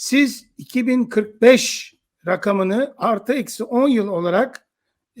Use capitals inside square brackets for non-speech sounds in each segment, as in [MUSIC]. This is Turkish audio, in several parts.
Siz 2045 rakamını artı eksi 10 yıl olarak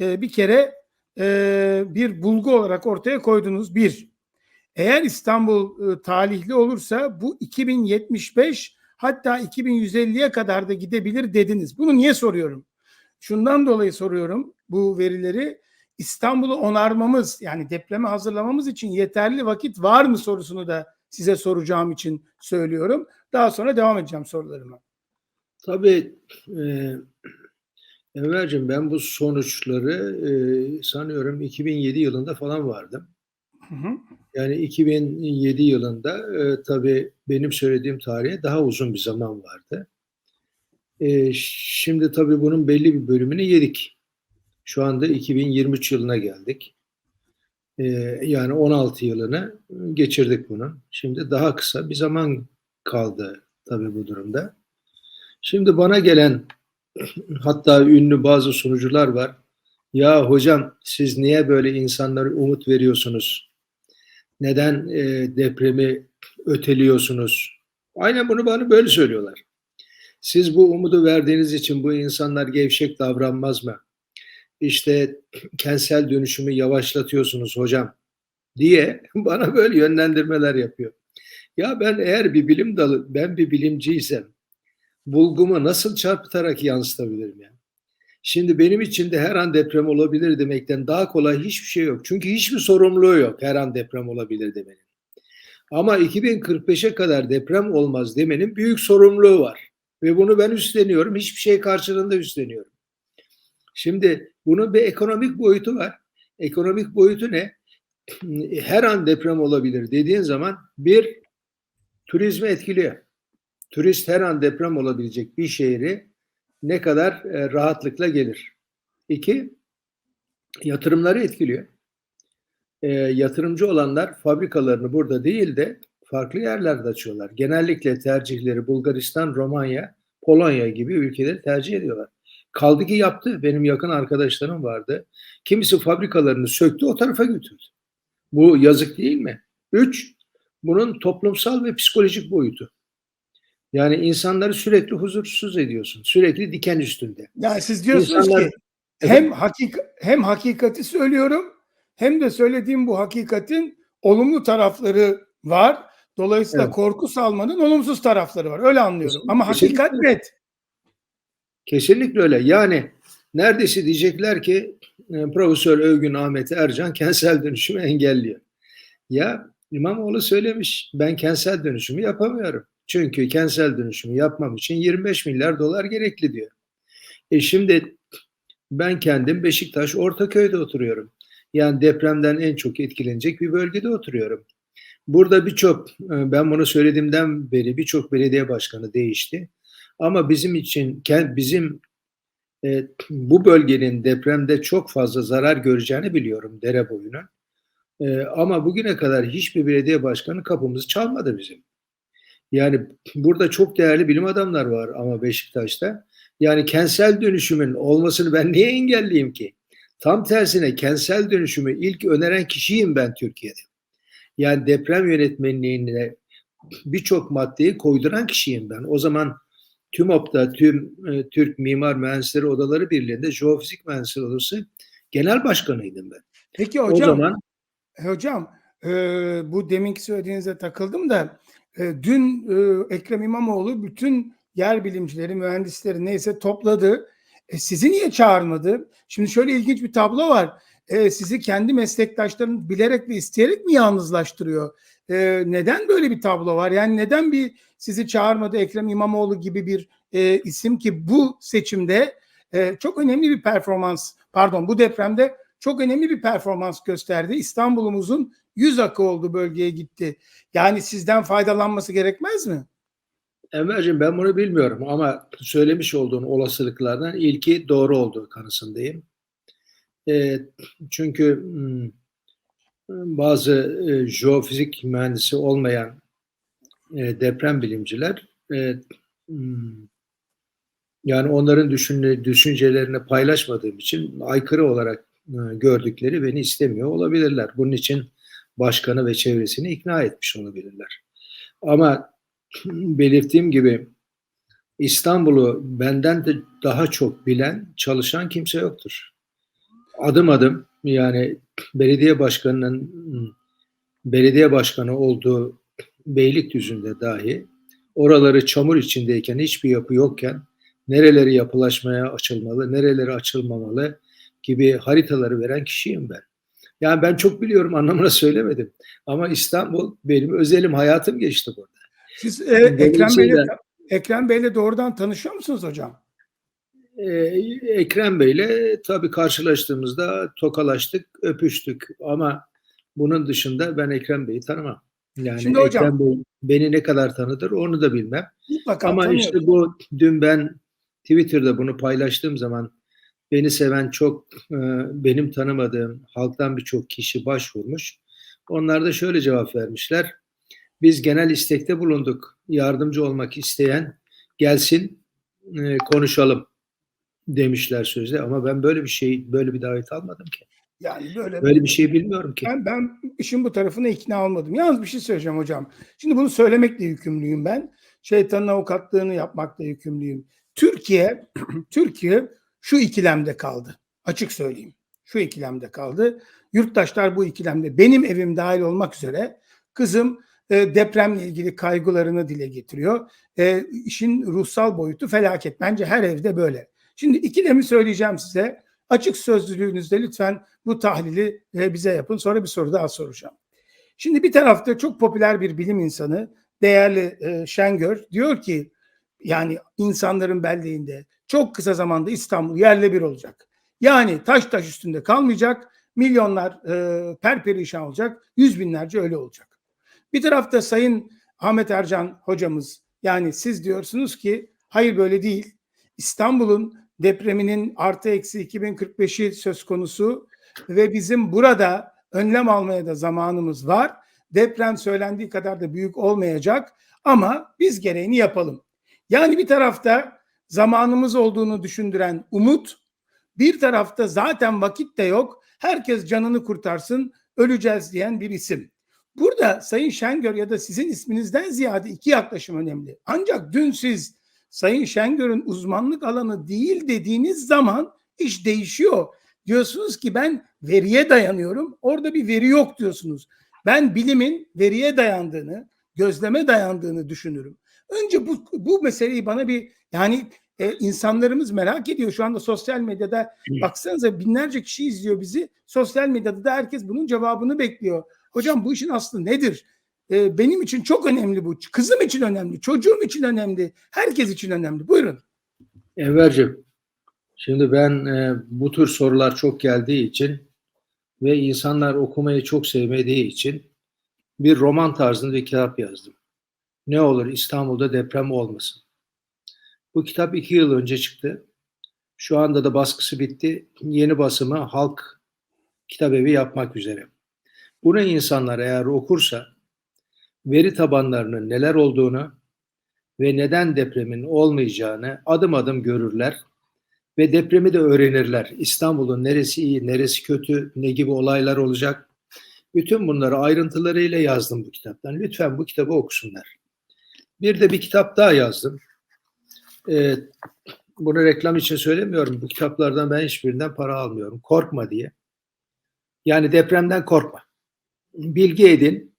e, bir kere e, bir bulgu olarak ortaya koydunuz. Bir, eğer İstanbul e, talihli olursa bu 2075 hatta 2150'ye kadar da gidebilir dediniz. Bunu niye soruyorum? Şundan dolayı soruyorum bu verileri. İstanbul'u onarmamız yani depreme hazırlamamız için yeterli vakit var mı sorusunu da size soracağım için söylüyorum. Daha sonra devam edeceğim sorularıma. Tabii e, Enver'cim ben bu sonuçları e, sanıyorum 2007 yılında falan vardım. Hı hı. Yani 2007 yılında e, tabii benim söylediğim tarihe daha uzun bir zaman vardı. E, şimdi tabii bunun belli bir bölümünü yedik. Şu anda 2023 yılına geldik. E, yani 16 yılını geçirdik bunun. Şimdi daha kısa bir zaman kaldı tabii bu durumda. Şimdi bana gelen [CLEARS THROAT] hatta ünlü bazı sunucular var. Ya hocam siz niye böyle insanlara umut veriyorsunuz? Neden e, depremi öteliyorsunuz? Aynen bunu bana böyle söylüyorlar. Siz bu umudu verdiğiniz için bu insanlar gevşek davranmaz mı? İşte [CLEARS THROAT] kentsel dönüşümü yavaşlatıyorsunuz hocam diye [LAUGHS] bana böyle yönlendirmeler yapıyor. Ya ben eğer bir bilim dalı, ben bir bilimciysem bulgumu nasıl çarpıtarak yansıtabilirim yani? Şimdi benim için de her an deprem olabilir demekten daha kolay hiçbir şey yok. Çünkü hiçbir sorumluluğu yok her an deprem olabilir demenin. Ama 2045'e kadar deprem olmaz demenin büyük sorumluluğu var. Ve bunu ben üstleniyorum. Hiçbir şey karşılığında üstleniyorum. Şimdi bunun bir ekonomik boyutu var. Ekonomik boyutu ne? [CLEARS THROAT] Her an deprem olabilir dediğin zaman bir turizmi etkiliyor. Turist her an deprem olabilecek bir şehri ne kadar e, rahatlıkla gelir. İki, yatırımları etkiliyor. E, yatırımcı olanlar fabrikalarını burada değil de farklı yerlerde açıyorlar. Genellikle tercihleri Bulgaristan, Romanya, Polonya gibi ülkeleri tercih ediyorlar. Kaldı ki yaptı. Benim yakın arkadaşlarım vardı. Kimisi fabrikalarını söktü o tarafa götürdü. Bu yazık değil mi? Üç, bunun toplumsal ve psikolojik boyutu. Yani insanları sürekli huzursuz ediyorsun. Sürekli diken üstünde. Yani siz diyorsunuz İnsanlar- ki hem hakik hem hakikati söylüyorum hem de söylediğim bu hakikatin olumlu tarafları var. Dolayısıyla Evet. korku salmanın olumsuz tarafları var. Öyle anlıyorum. Ama Kesinlikle. hakikat net. Kesinlikle öyle. Yani neredeyse diyecekler ki e, Profesör Övgün Ahmet Ercan kentsel dönüşümü engelliyor. Ya İmamoğlu söylemiş ben kentsel dönüşümü yapamıyorum. Çünkü kentsel dönüşümü yapmam için 25 milyar dolar gerekli diyor. E şimdi ben kendim Beşiktaş Ortaköy'de oturuyorum. Yani depremden en çok etkilenecek bir bölgede oturuyorum. Burada birçok, e, ben bunu söylediğimden beri birçok belediye başkanı değişti. Ama bizim için, bizim e, bu bölgenin depremde çok fazla zarar göreceğini biliyorum dere boyuna. E, ama bugüne kadar hiçbir belediye başkanı kapımızı çalmadı bizim. Yani burada çok değerli bilim adamlar var ama Beşiktaş'ta. Yani kentsel dönüşümün olmasını ben niye engelleyeyim ki? Tam tersine kentsel dönüşümü ilk öneren kişiyim ben Türkiye'de. Yani deprem yönetmenliğine birçok maddeyi koyduran kişiyim ben. O zaman TÜMOP'ta, tüm e, Türk Mimar Mühendisleri Odaları Birliği'nde Jeofizik Mühendisleri Odası genel başkanıydım ben. Peki o hocam, zaman e, hocam e, bu deminki söylediğinize takıldım da e, dün e, Ekrem İmamoğlu bütün yer bilimcileri, mühendisleri neyse topladı. E, sizi niye çağırmadı? Şimdi şöyle ilginç bir tablo var. E, sizi kendi meslektaşlarınız bilerek ve isteyerek mi yalnızlaştırıyor? E, neden böyle bir tablo var? Yani neden bir sizi çağırmadı Ekrem İmamoğlu gibi bir e, isim ki bu seçimde e, çok önemli bir performans, pardon bu depremde çok önemli bir performans gösterdi. İstanbul'umuzun yüz akı oldu bölgeye gitti. Yani sizden faydalanması gerekmez mi? Enver'cim ben bunu bilmiyorum ama söylemiş olduğun olasılıklardan ilki doğru olduğu kanısındayım. E, çünkü hmm, bazı e, jeofizik mühendisi olmayan e, deprem bilimciler e, hmm, yani onların düşünce, düşüncelerini paylaşmadığım için aykırı olarak gördükleri beni istemiyor olabilirler. Bunun için başkanı ve çevresini ikna etmiş olabilirler. Ama [CLEARS THROAT] belirttiğim gibi İstanbul'u benden de daha çok bilen, çalışan kimse yoktur. Adım adım yani belediye başkanının belediye başkanı olduğu Beylikdüzü'nde dahi oraları çamur içindeyken hiçbir yapı yokken nereleri yapılaşmaya açılmalı, nereleri açılmamalı gibi haritaları veren kişiyim ben. Yani ben çok biliyorum anlamına söylemedim. Ama İstanbul benim özelim, hayatım geçti burada. Siz e, Ekrem Bey'le Dolayısıyla- Ekrem Bey'le doğrudan tanışıyor musunuz hocam? Ee, Ekrem Bey'le tabii karşılaştığımızda tokalaştık, öpüştük ama bunun dışında ben Ekrem Bey'i tanımam. Yani Şimdi hocam- Ekrem Bey beni ne kadar tanıdır onu da bilmem. Mutlaka Ama tanıyorum. işte bu dün ben Twitter'da bunu paylaştığım zaman beni seven çok e, benim tanımadığım halktan birçok kişi başvurmuş. Onlar da şöyle cevap vermişler. Biz genel istekte bulunduk. Yardımcı olmak isteyen gelsin e, konuşalım demişler sözde ama ben böyle bir şey böyle bir davet almadım ki. Yani böyle Böyle bir şey bilmiyorum ki. Ben, ben işin bu tarafına ikna olmadım. Yalnız bir şey söyleyeceğim hocam. Şimdi bunu söylemekle yükümlüyüm ben. Şeytanın avukatlığını yapmakla yükümlüyüm. Türkiye, [CLEARS THROAT] Türkiye şu ikilemde kaldı. Açık söyleyeyim. Şu ikilemde kaldı. Yurttaşlar bu ikilemde benim evim dahil olmak üzere kızım e, depremle ilgili kaygılarını dile getiriyor. E, işin ruhsal boyutu felaket. Bence her evde böyle. Şimdi ikilemi söyleyeceğim size. Açık sözlülüğünüzde lütfen bu tahlili e, bize yapın. Sonra bir soru daha soracağım. Şimdi bir tarafta çok popüler bir bilim insanı, değerli e, Şengör diyor ki yani insanların belleğinde çok kısa zamanda İstanbul yerle bir olacak. Yani taş taş üstünde kalmayacak, milyonlar e, perperişan olacak, yüz binlerce öyle olacak. Bir tarafta Sayın Ahmet Ercan hocamız yani siz diyorsunuz ki hayır böyle değil. İstanbul'un depreminin artı eksi 2045'i söz konusu ve bizim burada önlem almaya da zamanımız var. Deprem söylendiği kadar da büyük olmayacak ama biz gereğini yapalım. Yani bir tarafta zamanımız olduğunu düşündüren umut, bir tarafta zaten vakit de yok. Herkes canını kurtarsın, öleceğiz diyen bir isim. Burada Sayın Şengör ya da sizin isminizden ziyade iki yaklaşım önemli. Ancak dün siz Sayın Şengör'ün uzmanlık alanı değil dediğiniz zaman iş değişiyor. Diyorsunuz ki ben veriye dayanıyorum. Orada bir veri yok diyorsunuz. Ben bilimin veriye dayandığını, gözleme dayandığını düşünürüm. Önce bu, bu meseleyi bana bir yani e, insanlarımız merak ediyor. Şu anda sosyal medyada baksanıza binlerce kişi izliyor bizi. Sosyal medyada da herkes bunun cevabını bekliyor. Hocam bu işin aslı nedir? E, benim için çok önemli bu. Kızım için önemli, çocuğum için önemli, herkes için önemli. Buyurun. Enver'cim, şimdi ben e, bu tür sorular çok geldiği için ve insanlar okumayı çok sevmediği için bir roman tarzında bir kitap yazdım. Ne olur İstanbul'da deprem olmasın. Bu kitap iki yıl önce çıktı. Şu anda da baskısı bitti. Yeni basımı Halk Kitap Evi yapmak üzere. Bunu insanlar eğer okursa veri tabanlarının neler olduğunu ve neden depremin olmayacağını adım adım görürler ve depremi de öğrenirler. İstanbul'un neresi iyi, neresi kötü, ne gibi olaylar olacak. Bütün bunları ayrıntılarıyla yazdım bu kitaptan. Lütfen bu kitabı okusunlar. Bir de bir kitap daha yazdım. Ee, bunu reklam için söylemiyorum. Bu kitaplardan ben hiçbirinden para almıyorum. Korkma diye. Yani depremden korkma. Bilgi edin,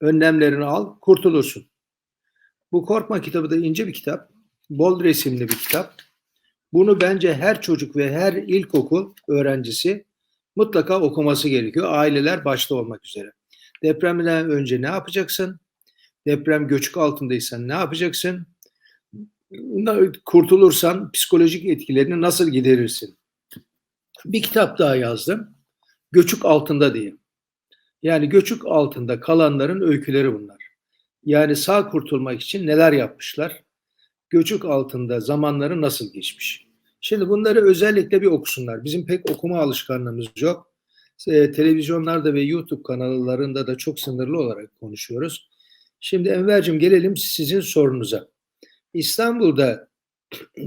önlemlerini al, kurtulursun. Bu Korkma kitabı da ince bir kitap. Bol resimli bir kitap. Bunu bence her çocuk ve her ilkokul öğrencisi mutlaka okuması gerekiyor. Aileler başta olmak üzere. Depremden önce ne yapacaksın? Deprem göçük altındaysan ne yapacaksın? Kurtulursan psikolojik etkilerini nasıl giderirsin? Bir kitap daha yazdım. Göçük altında diye. Yani göçük altında kalanların öyküleri bunlar. Yani sağ kurtulmak için neler yapmışlar? Göçük altında zamanları nasıl geçmiş? Şimdi bunları özellikle bir okusunlar. Bizim pek okuma alışkanlığımız yok. E, televizyonlarda ve YouTube kanallarında da çok sınırlı olarak konuşuyoruz. Şimdi Enver'cim gelelim sizin sorunuza. İstanbul'da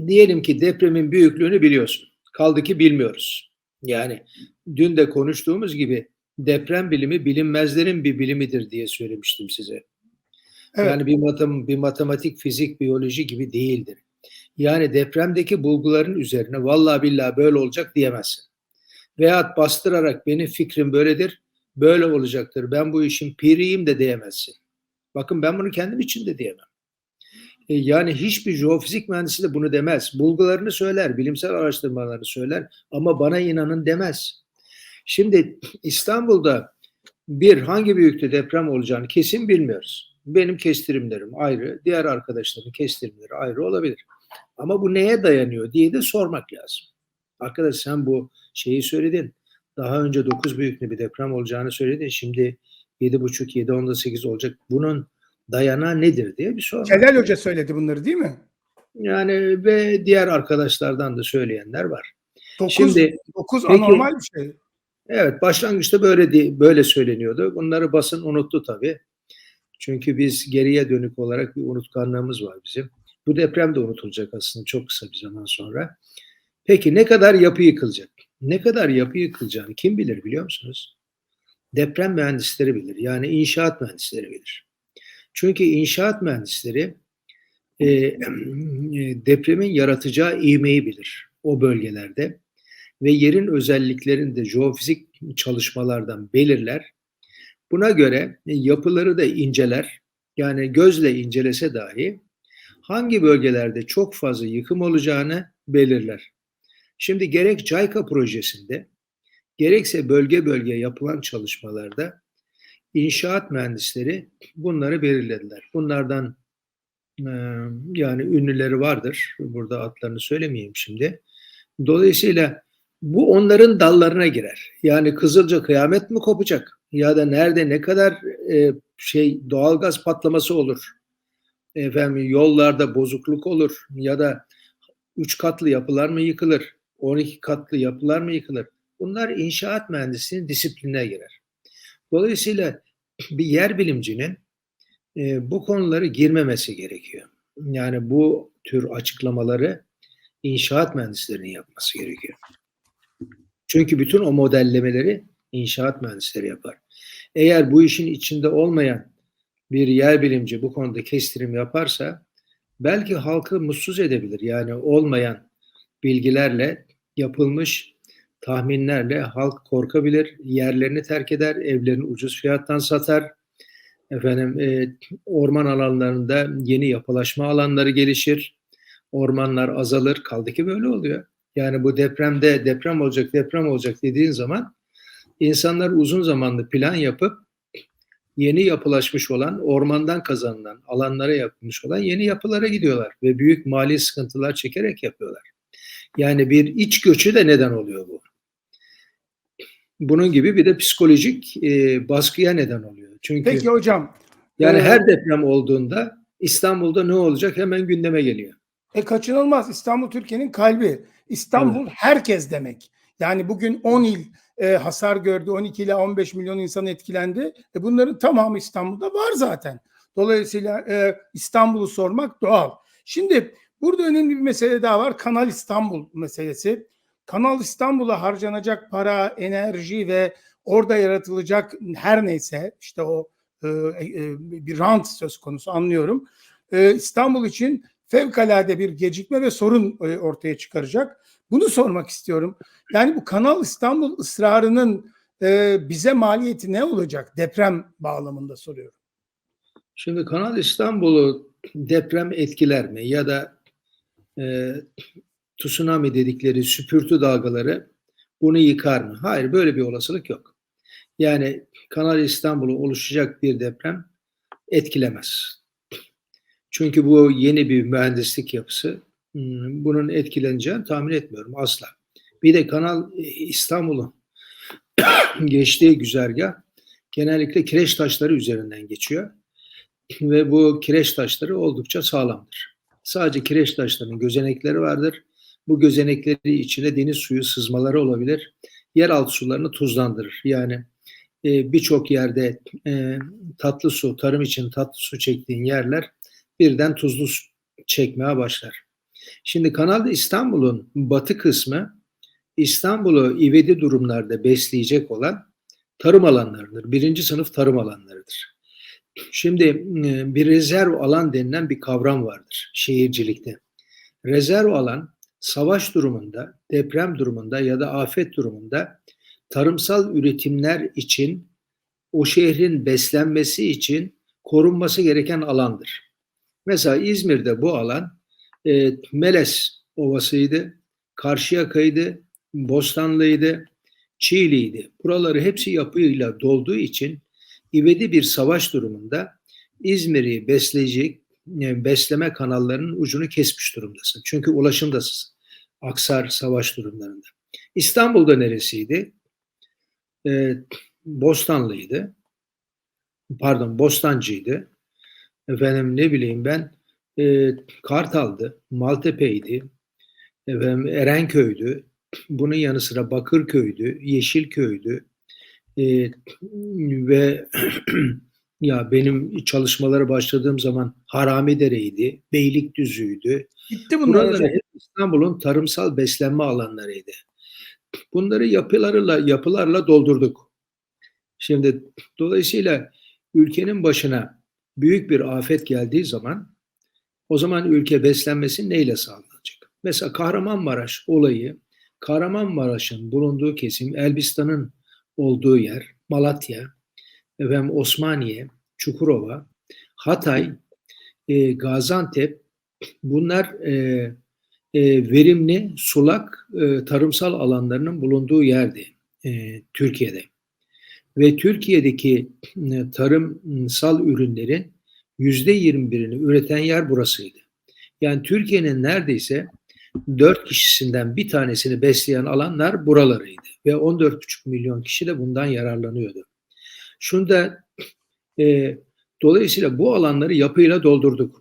diyelim ki depremin büyüklüğünü biliyorsun. Kaldı ki bilmiyoruz. Yani dün de konuştuğumuz gibi deprem bilimi bilinmezlerin bir bilimidir diye söylemiştim size. Evet. Yani bir, matem bir matematik, fizik, biyoloji gibi değildir. Yani depremdeki bulguların üzerine vallahi billahi böyle olacak diyemezsin. Veyahut bastırarak benim fikrim böyledir, böyle olacaktır. Ben bu işin piriyim de diyemezsin. Bakın ben bunu kendim için de diyemem. E, yani hiçbir jeofizik mühendisi de bunu demez. Bulgularını söyler, bilimsel araştırmalarını söyler ama bana inanın demez. Şimdi İstanbul'da bir hangi büyüklükte deprem olacağını kesin bilmiyoruz. Benim kestirimlerim ayrı, diğer arkadaşların kestirimleri ayrı olabilir. Ama bu neye dayanıyor diye de sormak lazım. Arkadaş sen bu şeyi söyledin. Daha önce 9 büyüklüğünde bir deprem olacağını söyledin. Şimdi 7,5, 7, 10'da 8 olacak. Bunun dayanağı nedir diye bir sormak. Celal Hoca söyledi bunları değil mi? Yani ve diğer arkadaşlardan da söyleyenler var. 9, Şimdi 9 peki- anormal bir şey. Evet, başlangıçta böyle böyle söyleniyordu. Bunları basın unuttu tabii. Çünkü biz geriye dönük olarak bir unutkanlığımız var bizim. Bu deprem de unutulacak aslında çok kısa bir zaman sonra. Peki ne kadar yapı yıkılacak? Ne kadar yapı yıkılacağını kim bilir biliyor musunuz? Deprem mühendisleri bilir. Yani inşaat mühendisleri bilir. Çünkü inşaat mühendisleri e, depremin yaratacağı ivmeyi bilir o bölgelerde ve yerin özelliklerini de jeofizik çalışmalardan belirler. Buna göre yapıları da inceler. Yani gözle incelese dahi hangi bölgelerde çok fazla yıkım olacağını belirler. Şimdi gerek JICA projesinde gerekse bölge bölge yapılan çalışmalarda inşaat mühendisleri bunları belirlediler. Bunlardan e, yani ünlüleri vardır. Burada adlarını söylemeyeyim şimdi. Dolayısıyla bu onların dallarına girer. Yani Kızılca kıyamet mi kopacak? Ya da nerede ne kadar e, şey doğalgaz patlaması olur? Efendim yollarda bozukluk olur ya da üç katlı yapılar mı yıkılır? 12 katlı yapılar mı yıkılır? Bunlar inşaat mühendisliğinin disipline girer. Dolayısıyla [CLEARS THROAT] bir yer bilimcinin e, bu konuları girmemesi gerekiyor. Yani bu tür açıklamaları inşaat mühendislerinin yapması gerekiyor. Çünkü bütün o modellemeleri inşaat mühendisleri yapar. Eğer bu işin içinde olmayan bir yer bilimci bu konuda kestirim yaparsa belki halkı mutsuz edebilir. Yani olmayan bilgilerle yapılmış tahminlerle halk korkabilir, yerlerini terk eder, evlerini ucuz fiyattan satar. Efendim e, orman alanlarında yeni yapılaşma alanları gelişir. Ormanlar azalır. Kaldı ki böyle oluyor. Yani bu depremde deprem olacak, deprem olacak dediğin zaman insanlar uzun zamanlı plan yapıp yeni yapılaşmış olan, ormandan kazanılan, alanlara yapılmış olan yeni yapılara gidiyorlar ve büyük mali sıkıntılar çekerek yapıyorlar. Yani bir iç göçü de neden oluyor bu. Bunun gibi bir de psikolojik e, baskıya neden oluyor. Çünkü Peki hocam. yani e, her deprem olduğunda İstanbul'da ne olacak hemen gündeme geliyor. E kaçınılmaz İstanbul Türkiye'nin kalbi. İstanbul herkes demek. Yani bugün 10 il e, hasar gördü. 12 ila 15 milyon insan etkilendi. E, bunların tamamı İstanbul'da var zaten. Dolayısıyla e, İstanbul'u sormak doğal. Şimdi burada önemli bir mesele daha var. Kanal İstanbul meselesi. Kanal İstanbul'a harcanacak para, enerji ve orada yaratılacak her neyse işte o e, e, bir rant söz konusu anlıyorum. E, İstanbul için fevkalade bir gecikme ve sorun e, ortaya çıkaracak. Bunu sormak istiyorum. Yani bu Kanal İstanbul ısrarının e, bize maliyeti ne olacak? Deprem bağlamında soruyorum. Şimdi Kanal İstanbul'u deprem etkiler mi ya da e, tsunami dedikleri süpürtü dalgaları bunu yıkar mı? Hayır böyle bir olasılık yok. Yani Kanal İstanbul'u oluşacak bir deprem etkilemez. Çünkü bu yeni bir mühendislik yapısı. Hmm, Bunun etkileneceğini tahmin etmiyorum asla. Bir de Kanal İstanbul'un [COUGHS] geçtiği güzergah genellikle kireç taşları üzerinden geçiyor. Ve bu kireç taşları oldukça sağlamdır. Sadece kireç taşlarının gözenekleri vardır. Bu gözenekleri içine deniz suyu sızmaları olabilir. Yeraltı sularını tuzlandırır. Yani e, birçok yerde e, tatlı su, tarım için tatlı su çektiğin yerler birden tuzlu su çekmeye başlar. Şimdi Kanal İstanbul'un batı kısmı İstanbul'u ivedi durumlarda besleyecek olan tarım alanlarıdır. Birinci sınıf tarım alanlarıdır. Şimdi e, bir rezerv alan denilen bir kavram vardır şehircilikte. rezerv alan savaş durumunda, deprem durumunda ya da afet durumunda tarımsal üretimler için o şehrin beslenmesi için korunması gereken alandır. Mesela İzmir'de bu alan e, Meles Ovası'ydı, Karşıyaka'ydı, Bostanlı'ydı, Çiğli'ydi. Buraları hepsi yapıyla dolduğu için ivedi bir savaş durumunda İzmir'i besleyecek besleme kanallarının ucunu kesmiş durumdasın. Çünkü ulaşımdasın. Aksar savaş durumlarında. İstanbul'da neresiydi? Ee, Bostanlıydı. Pardon, Bostancı'ydı. Efendim ne bileyim ben e, Kartal'dı, Maltepe'ydi, efendim Erenköy'dü. Bunun yanı sıra Bakırköy'dü, Yeşilköy'dü. E, ve [CLEARS THROAT] ya benim çalışmalara başladığım zaman Haramidere'ydi, Beylikdüzü'ydü. Bitti bunlar hep İstanbul'un tarımsal beslenme alanlarıydı. Bunları yapılarla yapılarla doldurduk. Şimdi dolayısıyla ülkenin başına büyük bir afet geldiği zaman o zaman ülke beslenmesi neyle sağlanacak? Mesela Kahramanmaraş olayı, Kahramanmaraş'ın bulunduğu kesim, Elbistan'ın olduğu yer, Malatya, efendim Osmaniye, Çukurova, Hatay, e, Gaziantep bunlar e, e, verimli sulak e, tarımsal alanlarının bulunduğu yerdi e, Türkiye'de. Ve Türkiye'deki e, tarımsal ürünlerin yüzde 21'ini üreten yer burasıydı. Yani Türkiye'nin neredeyse dört kişisinden bir tanesini besleyen alanlar buralarıydı. Ve 14,5 milyon kişi de bundan yararlanıyordu. Şunu da e, dolayısıyla bu alanları yapıyla doldurduk.